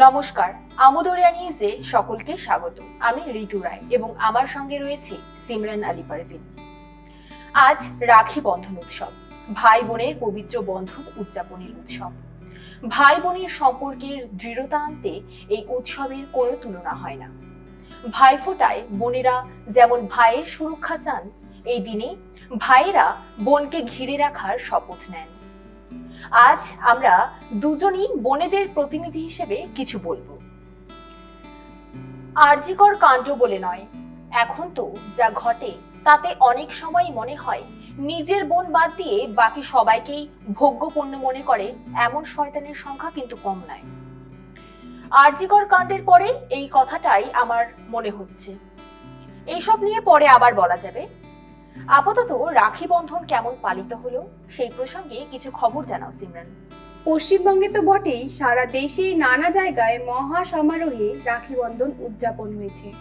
নমস্কার, আমোদরিয়া নিউজে সকলকে স্বাগত। আমি ঋতু রায় এবং আমার সঙ্গে রয়েছে সিমরান আলী পারভিন। আজ রাখি বন্ধন উৎসব, ভাই বোনের পবিত্র বন্ধন উদযাপনের উৎসব। ভাই বোনের সম্পর্কের দৃঢ়তা আনতে এই উৎসবের কোনো তুলনা হয় না। ভাইফোঁটায় বোনেরা যেমন ভাইয়ের সুরক্ষা চান, এই দিনে ভাইয়েরা বোনকে ঘিরে রাখার শপথ নেন। আজ আমরা দুজনই বোনেদের প্রতিনিধি হিসেবে কিছু বলব। আরজিকর কাণ্ড বলে নয়, এখন তো যা ঘটে তাতে অনেক সময় মনে হয় নিজের বোন বাদ দিয়ে বাকি সবাইকেই ভোগ্যপণ্য মনে করে, এমন শয়তানের সংখ্যা কিন্তু কম নয়। আরজিকর কাণ্ডের পরে এই কথাটাই আমার মনে হচ্ছে। এইসব নিয়ে পরে আবার বলা যাবে। আপাতত রাখি বন্ধন কেমন পালিত হলো? সেই প্রসঙ্গে কিছু খবর জানাও সিমরান। পশ্চিমবঙ্গে তো বটেই সারা দেশে নানা জায়গায় মহা সমারোহে রাখি বন্ধন উদযাপন হয়েছে।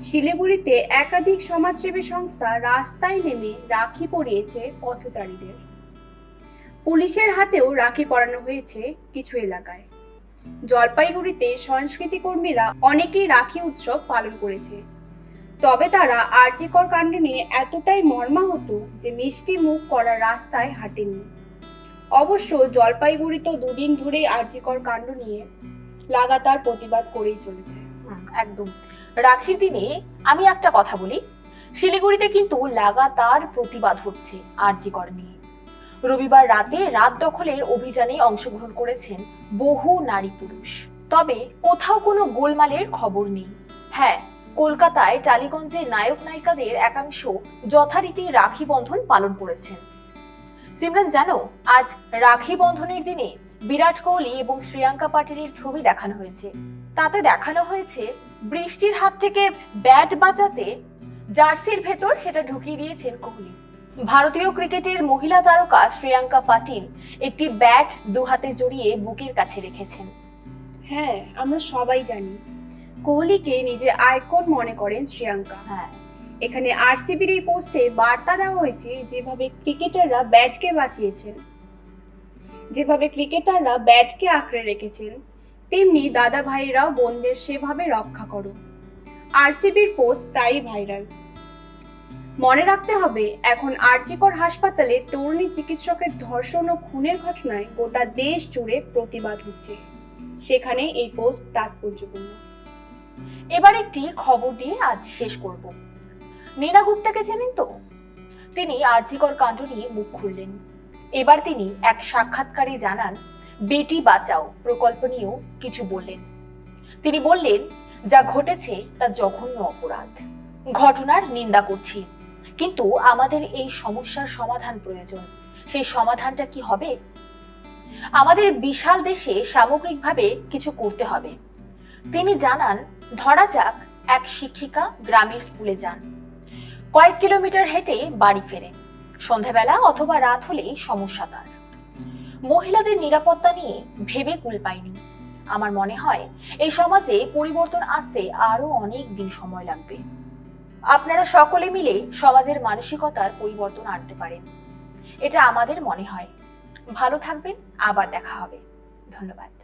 শিলিগুড়িতে একাধিক সমাজসেবী সংস্থা রাস্তায় নেমে রাখি পরিয়েছে পথচারীদের। পুলিশের হাতেও রাখি পরানো হয়েছে কিছু এলাকায়। জলপাইগুড়িতে সংস্কৃতি কর্মীরা অনেকেই রাখি উৎসব পালন করেছে। তবে তারা আর্যিকর কাণ্ড নিয়ে এতটাই মর্মাহত যে মিষ্টি মুখ করার রাস্তায় হাঁটেনি। অবশ্য জলপাইগুড়ি তো দুদিন ধরেই আর্যিকর কাণ্ড নিয়ে লাগাতার প্রতিবাদ করেই চলেছে। একদম। রাখির দিনে আমি একটা কথা বলি। শিলিগুড়িতে কিন্তু লাগাতার প্রতিবাদ হচ্ছে আরজিকর নিয়ে। রবিবার রাতে রাত দখলের অভিযানে অংশগ্রহণ করেছেন বহু নারী পুরুষ। তবে কোথাও কোনো গোলমালের খবর নেই। হ্যাঁ কলকাতায় টালিগঞ্জে নায়ক নায়িকাদের একাংশ যথারীতি রাখি বন্ধন পালন করেছেন। সিমরান, জানো, আজ রাখি বন্ধনের দিনে বিরাট কোহলি এবং শ্রিয়াঙ্কা পাটিলের ছবি দেখানো হয়েছে। তাতে দেখানো হয়েছে বৃষ্টির হাত থেকে ব্যাট বাঁচাতে জার্সির ভেতর সেটা ঢুকিয়ে দিয়েছেন কোহলি। ভারতীয় ক্রিকেটের মহিলা তারকা শ্রিয়াঙ্কা পাটিল একটি ব্যাট দু হাতে জড়িয়ে বুকের কাছে রেখেছেন। হ্যাঁ আমরা সবাই জানি কোহলিকে নিজে আইকন মনে করেন শ্রিয়াঙ্কা। হ্যাঁ। এখানে আরসিবির এই পোস্টে বার্তা দেওয়া হয়েছে যেভাবে ক্রিকেটাররা ব্যাটকে বাঁচিয়েছেন যেভাবে ক্রিকেটাররা ব্যাটকে আঁকড়ে রেখেছেন তেমনি দাদা ভাইরাও বোনদের সেভাবে রক্ষা করো আরসিবির পোস্ট তাই ভাইরাল। মনে রাখতে হবে এখন আরজিকর হাসপাতালে তরুণী চিকিৎসকের ধর্ষণ ও খুনের ঘটনায় গোটা দেশ জুড়ে প্রতিবাদ হচ্ছে। সেখানে এই পোস্ট তাৎপর্যপূর্ণ। এবার একটি খবর দিয়ে আজ শেষ করব। নীনা গুপ্তাকে চেনেন তো? তিনি আরজিকর কাণ্ড নিয়ে মুখ খুললেন। এবার তিনি এক সাক্ষাৎকারে জানান, বেটি বাঁচাও প্রকল্প নিয়েও কিছু বললেন। তিনি বললেন, যা ঘটেছে তা জঘন্য অপরাধ। ঘটনার নিন্দা করছি। কিন্তু আমাদের এই সমস্যার সমাধান প্রয়োজন। সেই সমাধানটা কি হবে? আমাদের বিশাল দেশে সামগ্রিকভাবে কিছু করতে হবে। তিনি জানান ধরা যাক, এক শিক্ষিকা গ্রামের স্কুলে যান। কয়েক কিলোমিটার হেঁটে বাড়ি ফেরেন সন্ধ্যাবেলা অথবা রাত হলে সমস্যা তার। মহিলাদের নিরাপত্তা নিয়ে ভেবে কুল পায়নি। আমার মনে হয়, এই সমাজে পরিবর্তন আসতে আরও অনেক দিন সময় লাগবে। আপনারা সকলে মিলে সমাজের মানসিকতার পরিবর্তন আনতে পারেন। এটা আমাদের মনে হয়। ভালো থাকবেন, আবার দেখা হবে। ধন্যবাদ।